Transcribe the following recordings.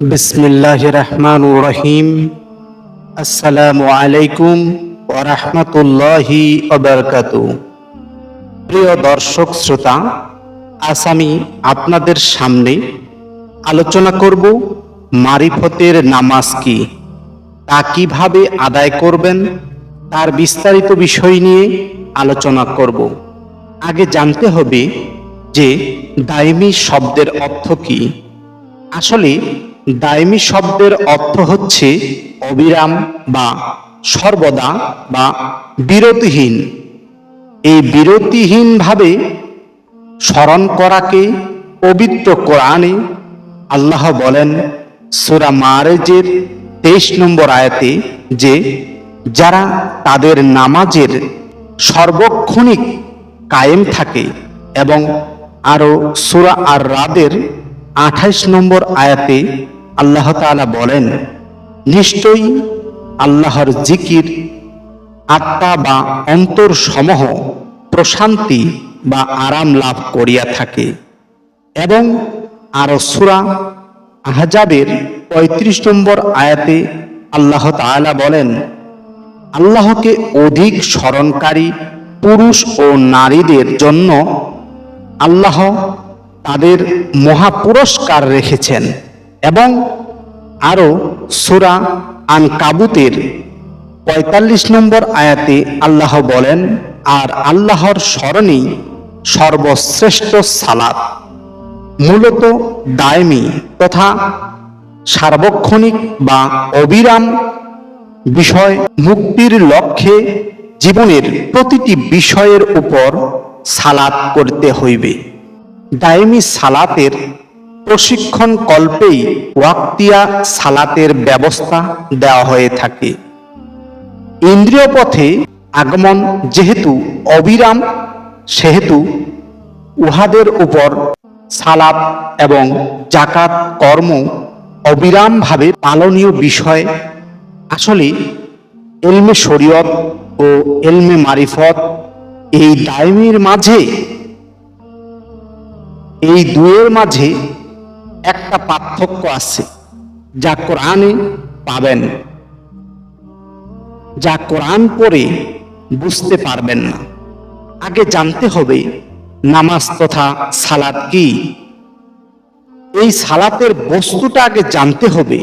বিসমিল্লাহ রহমান রহিম আসসালামু আলাইকুম ওরহমতুল্লাহি অবরকাত প্রিয় দর্শক শ্রোতা, আজ আমি আপনাদের সামনে আলোচনা করব মারিফতের নামাজ কি, তা কীভাবে আদায় করবেন, তার বিস্তারিত বিষয় নিয়ে আলোচনা করব। আগে জানতে হবে যে দাইমি শব্দের অর্থ কি। আসলে দায়মি শব্দের অর্থ হচ্ছে অবিরাম বা সর্বদা বা বিরতিহীন। এই বিরতিহীনভাবে স্মরণ করাকে পবিত্র কোরআনে আল্লাহ বলেন, সুরা মারেজের তেইশ নম্বর আয়াতে যে, যারা তাদের নামাজের সর্বক্ষণিক কায়েম থাকে এবং আরও সুরা আর রাদের আঠাইশ নম্বর আয়াতে আল্লাহ তাআলা বলেন, নিশ্চয়ই আল্লাহর জিকির আত্মা বা অন্তর সমূহ প্রশান্তি বা আরাম লাভ করিয়া থাকে এবং আরও সুরা আহজাবের পঁয়ত্রিশ নম্বর আয়াতে আল্লাহ তাআলা বলেন, আল্লাহকে অধিক স্মরণকারী পুরুষ ও নারীদের জন্য আল্লাহ তাদের মহা পুরস্কার রেখেছেন। এবং আরও সুরা আন কাবুতের পঁয়তাল্লিশ নম্বর আয়াতে আল্লাহ বলেন, আর আল্লাহর স্মরণেই সর্বশ্রেষ্ঠ সালাত, মূলত দায়মি তথা সার্বক্ষণিক বা অবিরাম বিষয় মুক্তির লক্ষ্যে জীবনের প্রতিটি বিষয়ের উপর সালাত করতে হইবে। দায়মি সালাতের প্রশিক্ষণ কল্পেই ওয়াক্তিয়া সালাতের ব্যবস্থা দেওয়া হয়ে থাকে। ইন্দ্রিয় পথে আগমন যেহেতু অবিরাম, সেহেতু উহাদের উপর সালাত এবং জাকাত কর্ম অবিরামভাবে পালনীয় বিষয়। আসলে এলমে শরীয়ত ও এলমে মারিফত এই দায়মির মাঝে, এই দুয়ের মাঝে একটা পার্থক্য আছে, যা কোরআনে পাবেন যা কোরআন পড়ে বুঝতে পারবেন না। আগে জানতে হবে, নামাজ তথা সালাত কি? এই সালাতের বস্তুটা আগে জানতে হবে।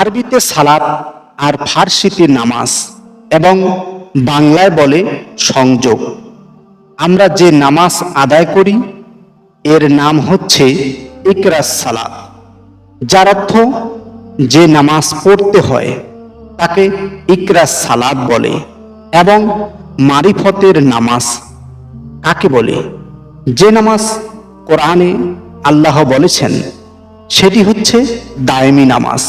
আরবিতে সালাত আর ফার্সিতে নামাজ এবং বাংলায় বলে সংযোগ। আমরা যে নামাজ আদায় করি, এর নাম হচ্ছে ইকরাস সালাত। যার অর্থ যে নামাজ পড়তে হয়, তাকে ইকরাস সালাত বলে এবং মারিফতের নামাজ কাকে বলে? যে নামাজ কোরআনে আল্লাহ বলেছেন, সেটি হচ্ছে দায়মি নামাজ।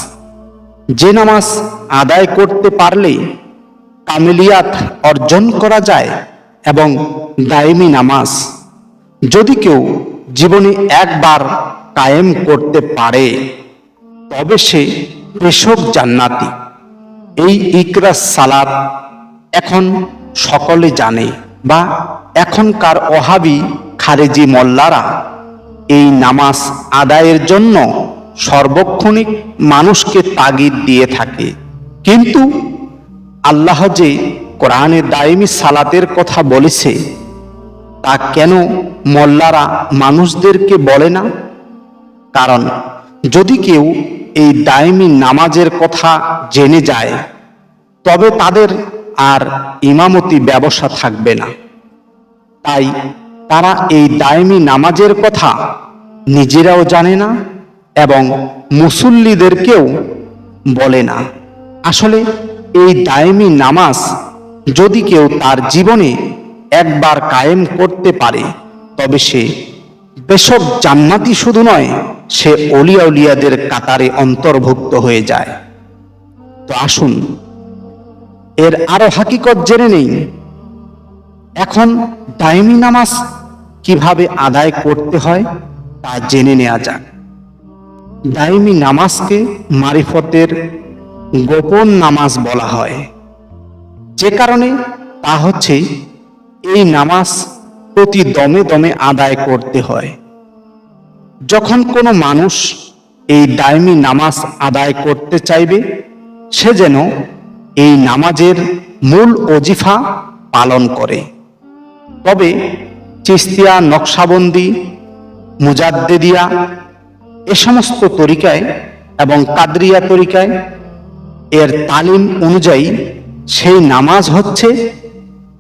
যে নামাজ আদায় করতে পারলে কামিলিয়াত অর্জন করা যায় এবং দায়মি নামাজ। যদি কেউ জীবনে একবার কায়েম করতে পারে, তবে সে পেশক জান্নাতি। এই ইকরা সালাত এখন সকলে জানে বা এখনকার ওহাবি খারেজি মোল্লারা এই নামাজ আদায়ের জন্য সর্বক্ষণিক মানুষকে তাগিদ দিয়ে থাকে। কিন্তু আল্লাহ যে কোরআনে দায়েমি সালাতের কথা বলেছে, তা কেন মোল্লারা মানুষদেরকে বলে না? কারণ, যদি কেউ এই দায়মি নামাজের কথা জেনে যায়, তবে তাদের আর ইমামতি ব্যবসা থাকবে না। তাই তারা এই দায়মি নামাজের কথা নিজেরাও জানে না এবং মুসল্লিদেরকেও বলে না। আসলে এই দায়মি নামাজ যদি কেউ তার জীবনে একবার কায়েম করতে পারে, তবে সে বেশক জান্নাতি শুধু নয়, সে অলিয়া উলিয়াদের কাতারে অন্তর্ভুক্ত হয়ে যায়। তো আসুন, এর আরও হাকিকত জেনে নেই। এখন দায়মি নামাজ কীভাবে আদায় করতে হয় তা জেনে নেওয়া যাক। দায়মি নামাজকে মারিফতের গোপন নামাজ বলা হয়। যে কারণে তা হচ্ছে, এই নামাজ প্রতি দমে দমে আদায় করতে হয়। যখন কোনো মানুষ এই দায়মি নামাজ আদায় করতে চাইবে, সে যেন এই নামাজের মূল অজিফা পালন করে। তবে চিস্তিয়া, নকশাবন্দি, মুজাদ্দেদিয়া এ সমস্ত তরিকায় এবং কাদরিয়া তরিকায় এর তালিম অনুযায়ী সেই নামাজ হচ্ছে,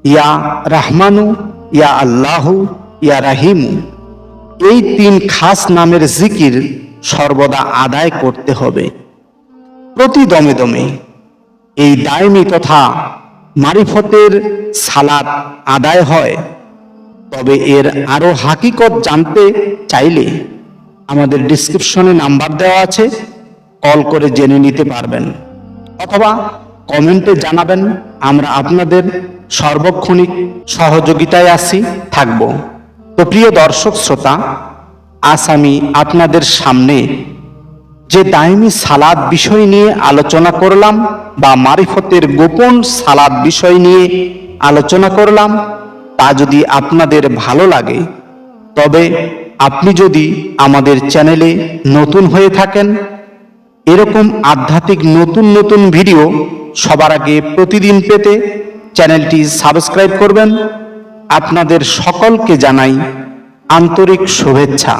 ইয়া রাহমানু ইয়া আল্লাহু, ইয়া রাহিম। এই তিন খাস নামের জিকির সর্বদা আদায় করতে হবে। প্রতি দমে দমে এই দায়মি তথা মারিফতের সালাত আদায় হয়। তবে এর আরও হাকিকত জানতে চাইলে আমাদের ডিসক্রিপশনে নাম্বার দেওয়া আছে, কল করে জেনে নিতে পারবেন। অথবা কমেন্টে জানাবেন। আমরা আপনাদের সর্বক্ষণিক সহযোগিতায় আসি থাকব। তো প্রিয় দর্শক শ্রোতা, আজ আমি আপনাদের সামনে যে দায়মি সালাদ বিষয় নিয়ে আলোচনা করলাম বা মারিফতের গোপন সালাদ বিষয় নিয়ে আলোচনা করলাম, তা যদি আপনাদের ভালো লাগে, তবে আপনি যদি আমাদের চ্যানেলে নতুন হয়ে থাকেন, এরকম আধ্যাত্মিক নতুন নতুন ভিডিও সবার আগে প্রতিদিন পেতে চ্যানেলটি সাবস্ক্রাইব করবেন। আপনাদের সকলকে জানাই আন্তরিক শুভেচ্ছা।